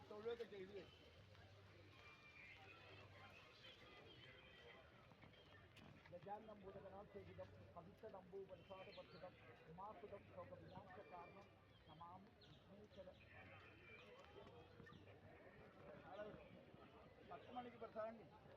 പോകുക ആളെ പോകും ആ തൊഴിലൊക്കെ ചെയ്തു കഴിഞ്ഞു ഗജാനമ്പൂതഗണാസേവിതം പവിത്രടംബൂ വത്സാദപർഷിതം ഉമാസുതം ശോക വിനാശകാരണം നമാമി വിഘ്നേശ്വര പത്ത് മണിക്ക് പ്രസാദം കിട്ടും